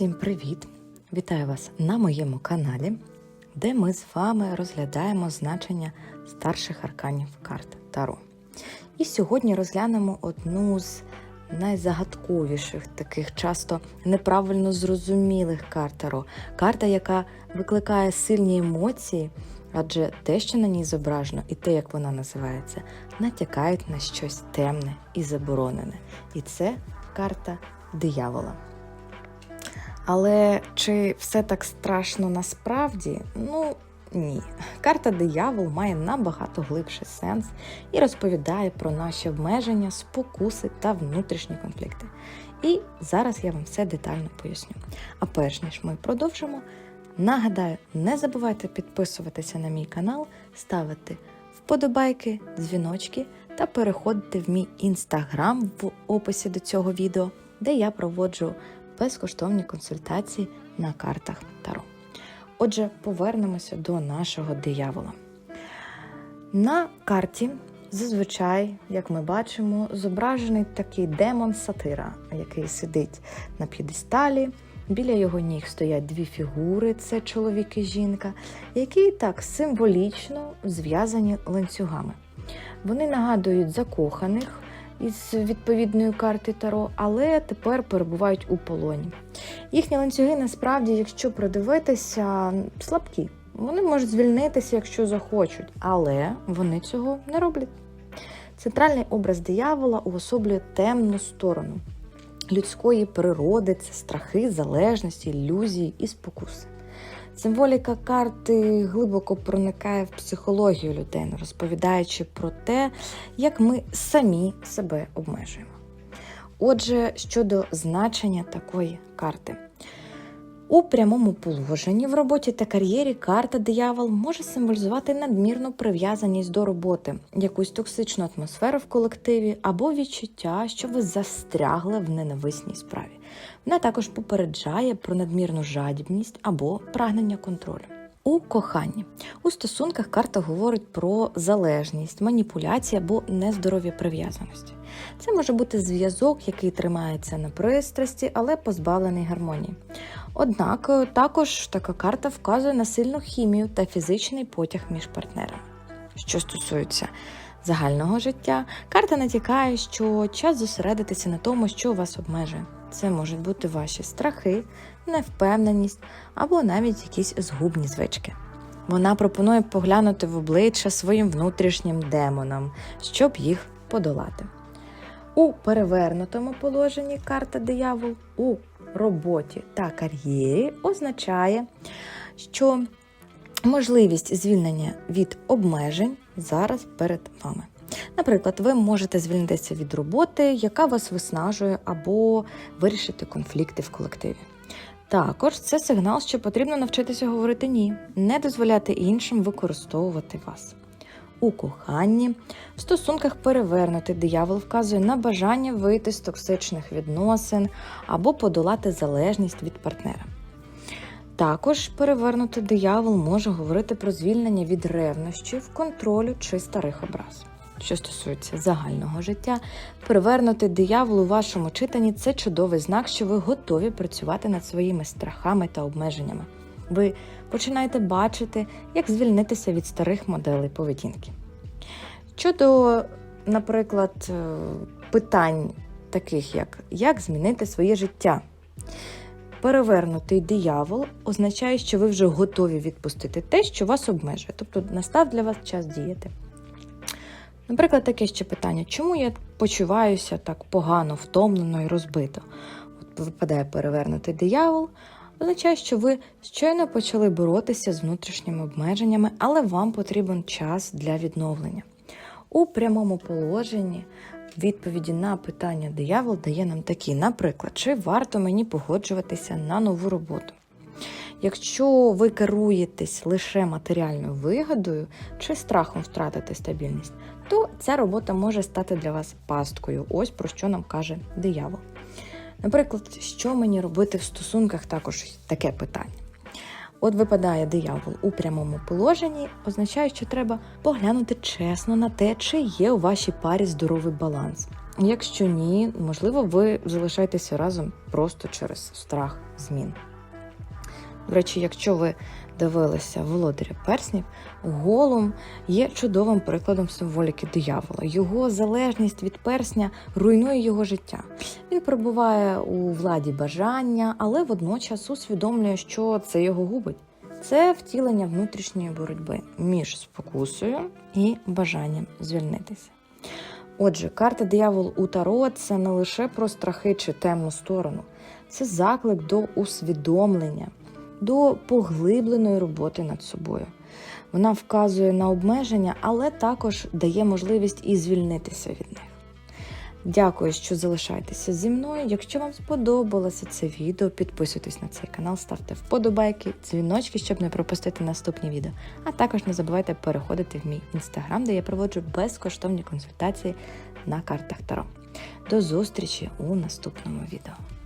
Усім привіт! Вітаю вас на моєму каналі, де ми з вами розглядаємо значення старших арканів карт Таро. І сьогодні розглянемо одну з найзагадковіших, таких часто неправильно зрозумілих карт Таро. Карта, яка викликає сильні емоції, адже те, що на ній зображено, і те, як вона називається, натякають на щось темне і заборонене. І це карта диявола. Але чи все так страшно насправді? Ну ні. Карта диявол має набагато глибший сенс і розповідає про наші обмеження, спокуси та внутрішні конфлікти. І зараз я вам все детально поясню. А перш ніж ми продовжимо, нагадаю, не забувайте підписуватися на мій канал, ставити вподобайки, дзвіночки та переходити в мій інстаграм в описі до цього відео, де я проводжу безкоштовні консультації на картах Таро. Отже, повернемося до нашого диявола. На карті зазвичай, як ми бачимо, зображений такий демон сатира, який сидить на п'єдесталі. Біля його ніг стоять дві фігури це чоловік і жінка, які так символічно зв'язані ланцюгами. Вони нагадують закоханих із відповідної карти Таро, але тепер перебувають у полоні. Їхні ланцюги насправді, якщо придивитися, слабкі. Вони можуть звільнитися, якщо захочуть, але вони цього не роблять. Центральний образ диявола уособлює темну сторону людської природи, це страхи, залежності, ілюзії і спокуси. Символіка карти глибоко проникає в психологію людини, розповідаючи про те, як ми самі себе обмежуємо. Отже, щодо значення такої карти. У прямому положенні в роботі та кар'єрі карта диявол може символізувати надмірну прив'язаність до роботи, якусь токсичну атмосферу в колективі або відчуття, що ви застрягли в ненависній справі. Вона також попереджає про надмірну жадібність або прагнення контролю. У коханні у стосунках карта говорить про залежність, маніпуляції або нездорові прив'язаності. Це може бути зв'язок, який тримається на пристрасті, але позбавлений гармонії. Однак також така карта вказує на сильну хімію та фізичний потяг між партнерами. Що стосується загального життя, карта натякає, що час зосередитися на тому, що вас обмежує. Це можуть бути ваші страхи, невпевненість або навіть якісь згубні звички. Вона пропонує поглянути в обличчя своїм внутрішнім демонам, щоб їх подолати. У перевернутому положенні карта диявол у роботі та кар'єрі означає, що можливість звільнення від обмежень зараз перед вами. Наприклад, ви можете звільнитися від роботи, яка вас виснажує, або вирішити конфлікти в колективі. Також це сигнал, що потрібно навчитися говорити ні, не дозволяти іншим використовувати вас. У коханні, в стосунках перевернути диявол вказує на бажання вийти з токсичних відносин або подолати залежність від партнера. Також перевернути диявол може говорити про звільнення від ревнощів, контролю чи старих образ. Що стосується загального життя, перевернути диявол у вашому читанні це чудовий знак, що ви готові працювати над своїми страхами та обмеженнями. Ви починаєте бачити, як звільнитися від старих моделей поведінки. Щодо, наприклад, питань, таких як як змінити своє життя. Перевернутий диявол означає, що ви вже готові відпустити те, що вас обмежує. Тобто настав для вас час діяти. Наприклад, таке ще питання: чому я почуваюся так погано, втомлено і розбито? От випадає перевернутий диявол, означає, що ви щойно почали боротися з внутрішніми обмеженнями, але вам потрібен час для відновлення. У прямому положенні відповіді на питання диявол дає нам такі, наприклад, чи варто мені погоджуватися на нову роботу? Якщо ви керуєтесь лише матеріальною вигодою чи страхом втратити стабільність, то ця робота може стати для вас пасткою. Ось про що нам каже диявол. Наприклад, що мені робити в стосунках, також таке питання. От випадає диявол у прямому положенні, означає, що треба поглянути чесно на те, чи є у вашій парі здоровий баланс. Якщо ні, можливо, ви залишаєтеся разом просто через страх змін. До речі, якщо ви дивилися володаря перснів, голум є чудовим прикладом символіки диявола. Його залежність від персня руйнує його життя. Він перебуває у владі бажання, але водночас усвідомлює, що це його губить. Це втілення внутрішньої боротьби між спокусою і бажанням звільнитися. Отже, карта диявол у Таро це не лише про страхи чи темну сторону, це заклик до усвідомлення, до поглибленої роботи над собою. Вона вказує на обмеження, але також дає можливість і звільнитися від них. Дякую, що залишаєтеся зі мною. Якщо вам сподобалося це відео, підписуйтесь на цей канал, ставте вподобайки, дзвіночки, щоб не пропустити наступні відео. А також не забувайте переходити в мій інстаграм, де я проводжу безкоштовні консультації на картах Таро. До зустрічі у наступному відео.